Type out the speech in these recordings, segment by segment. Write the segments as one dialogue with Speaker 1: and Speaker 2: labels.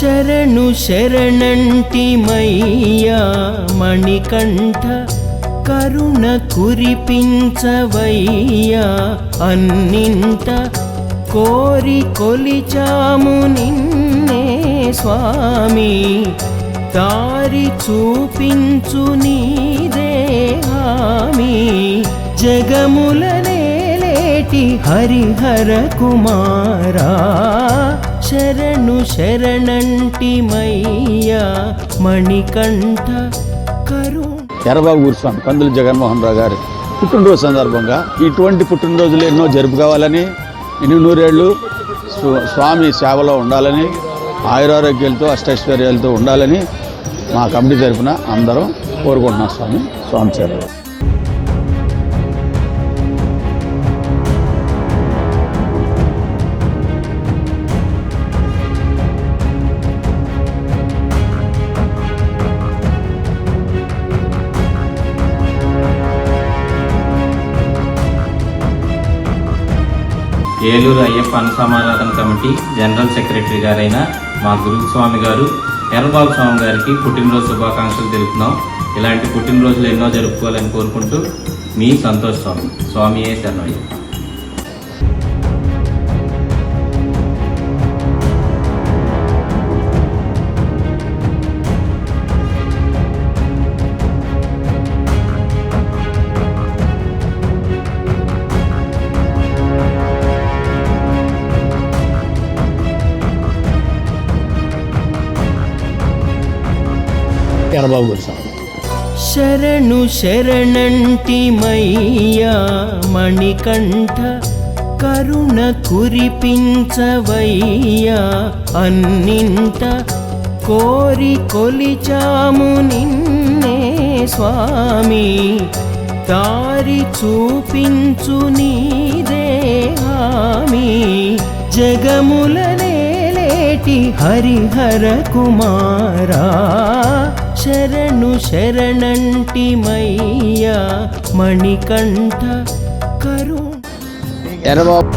Speaker 1: శరణు శరణంటి మయ్యా మణికంఠ కరుణ కురిపించవయ్యా. అన్నింట కోరి కొలిచాము నిన్నే స్వామి. దారి చూపించు నీదే హామి. జగముల నేలేటి హరిహర కుమారా. శరణు శరణంటి మయ్యా మణికంఠ కరు
Speaker 2: ఎర్రబాబు గురుస్వామి కందుల జగన్మోహన్ రావు గారు పుట్టినరోజు సందర్భంగా ఇటువంటి పుట్టినరోజులు ఎన్నో జరుపుకోవాలని ఎన్ని నూరేళ్ళు స్వామి సేవలో ఉండాలని ఆయురారోగ్యాలతో అష్టైశ్వర్యాలతో ఉండాలని మా కమిటీ తరఫున అందరం కోరుకుంటున్నాం స్వామి స్వామి సేవ
Speaker 3: ఏలూరు అయ్యప్ప అనుసమారాధన కమిటీ జనరల్ సెక్రటరీ గారైన మా గురుస్వామి గారు ఎర్రబాబు స్వామి గారికి పుట్టినరోజు శుభాకాంక్షలు తెలుపుతున్నాం. ఇలాంటి పుట్టినరోజులు ఎన్నో జరుపుకోవాలని కోరుకుంటూ మీ సంతోష్ స్వామి. స్వామియే ఏ శరణయ్య.
Speaker 2: ఎర్రబాబు గురుస్వామి
Speaker 1: శరణు శరణంటి మయ్యా మణికంఠ కరుణ కురిపించవయ్యా. అన్నింట కోరి కొలిచాము నిన్నే స్వామి. దారి చూపించు నీదే హామీ. జగముల నేలేటి హరిహర కుమారా. శరణు శరణంటి మయ్యా మణికంఠ కరుణ.
Speaker 2: ఎర్రబాబు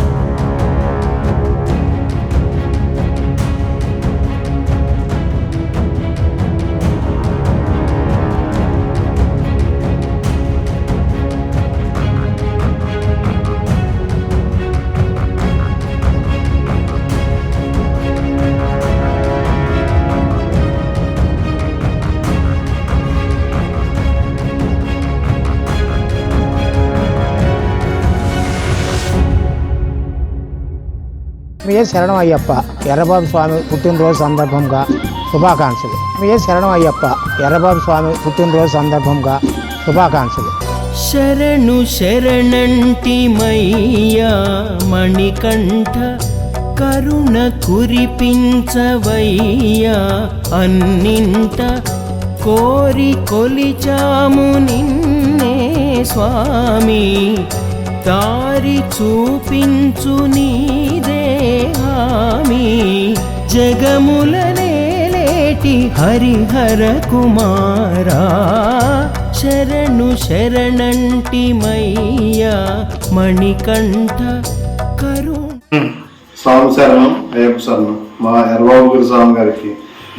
Speaker 4: ప్రియ శరణం అయ్యప్ప. ఎర్రబాబు స్వామి పుట్టినరోజు సందర్భంగా శుభాకాంక్షలు. ప్రియ శరణం అయ్యప్ప. ఎర్రబాబు స్వామి పుట్టినరోజు సందర్భంగా శుభాకాంక్షలు.
Speaker 1: శరణు శరణంటి మయ్యా మణికంఠ కరుణ కురిపించవయ్యా. అన్నింట కోరి కొలిచాము నిన్నే స్వామి. దారి చూపించు నీదే హామీ. జగముల నేలేటి హరిహర కుమారా. శరణు శరణంటి మయ్యా మణికంఠ కరు
Speaker 5: స్వామి శరణం అయ్యప్ప శరణం. మా ఎర్రబాబు గురు స్వామి గారికి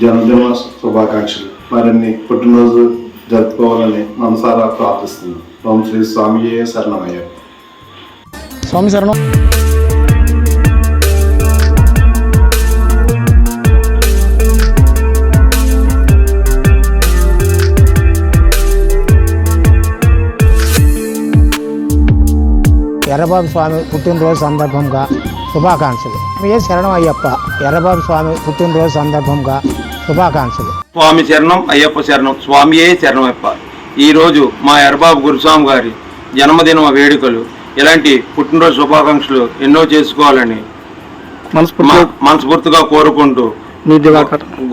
Speaker 5: జన్మదిన శుభాకాంక్షలు. మరిన్ని పుట్టినరోజు జరుపుకోవాలని మనసారా ప్రార్థిస్తున్నాం. ఓం శ్రీ స్వామియే శరణం అయ్యప్ప
Speaker 4: స్వామి శరణం. ఎర్రబాబు స్వామి పుట్టినరోజు సందర్భంగా శుభాకాంక్షలు. ప్రియ శరణం అయ్యప్ప ఎర్రబాబు స్వామి పుట్టినరోజు సందర్భంగా శుభాకాంక్షలు.
Speaker 6: స్వామి శరణం అయ్యప్ప శరణం స్వామియే శరణమయ్యప్ప ఈరోజు మా ఎర్బాబు గురుస్వామి గారి జన్మదిన వేడుకలు ఇలాంటి పుట్టినరోజు శుభాకాంక్షలు ఎన్నో చేసుకోవాలని మనస్ఫూర్తిగా కోరుకుంటూ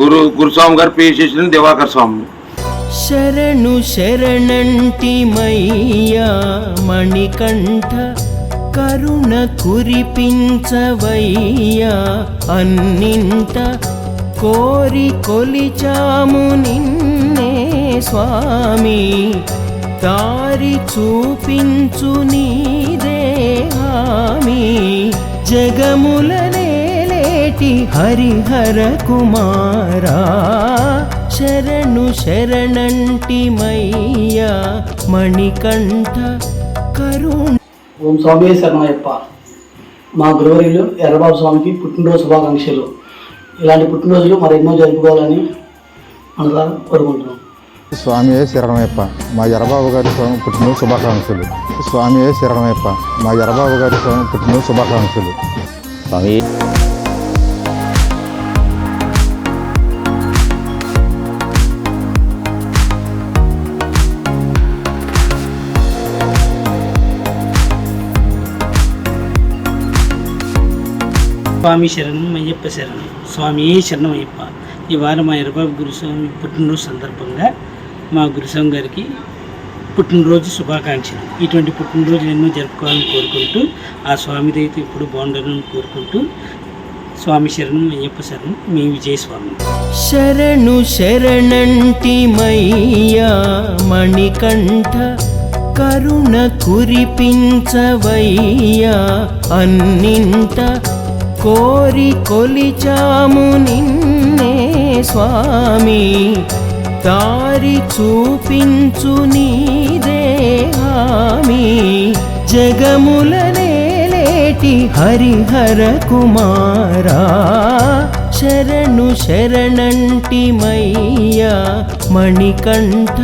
Speaker 6: గురు గురుస్వామి గారు పి శిష్యుని దివాకర్ స్వామి.
Speaker 1: శరణు శరణంటి మయ్యా మణికంఠ కరుణ కురిపించవయ్యా. అన్నింత కోరి కొలిచాము నిన్నే స్వామి. దారి చూపించు నీదే హామీ. జగముల లేటి హరిహర కుమారా. శరణు శరణంటి మయ్యా మణికంఠ కరుణ
Speaker 7: ఓం స్వామి శరణయ్యప్ప మా గురువరిలు ఎర్రబాబు స్వామికి పుట్టినరోజు శుభాకాంక్షలు. ఇలాంటి పుట్టినరోజులు మరెన్నో జరుపుకోవాలని మనసారా కోరుకుంటున్నాం.
Speaker 8: స్వామి శరణమయ్యప్ప మా ఎర్రబాబు గారి స్వామి పుట్టినరోజు శుభాకాంక్షలు. స్వామి శరణమయ్యప్ప మా ఎర్రబాబు గారి స్వామి పుట్టినరోజు శుభాకాంక్షలు.
Speaker 9: స్వామి.
Speaker 10: స్వామి శరణం అయ్యప్ప శరణం. స్వామి శరణం అయ్యప్ప ఇవాళ మా ఎర్రబాబు గురుస్వామి పుట్టినరోజు సందర్భంగా మా గురుస్వామి గారికి పుట్టినరోజు శుభాకాంక్షలు. ఇటువంటి పుట్టినరోజులు ఎన్నో జరుపుకోవాలని కోరుకుంటూ ఆ స్వామి దయతో ఇప్పుడు బాగుండాలని కోరుకుంటూ స్వామి శరణం అయ్యప్ప శరణం మీ విజయస్వామి.
Speaker 1: శరణు శరణంటి మయ్యా మణికంఠ కరుణ కురిపించవయ్యా అన్నింట కోరి కొలిచాము నిన్నే స్వామి. దారి చూపించు నీదే హామి జగముల నేలేటి హరిహర కుమారా. శరణు శరణంటి మయ్యా మణికంఠ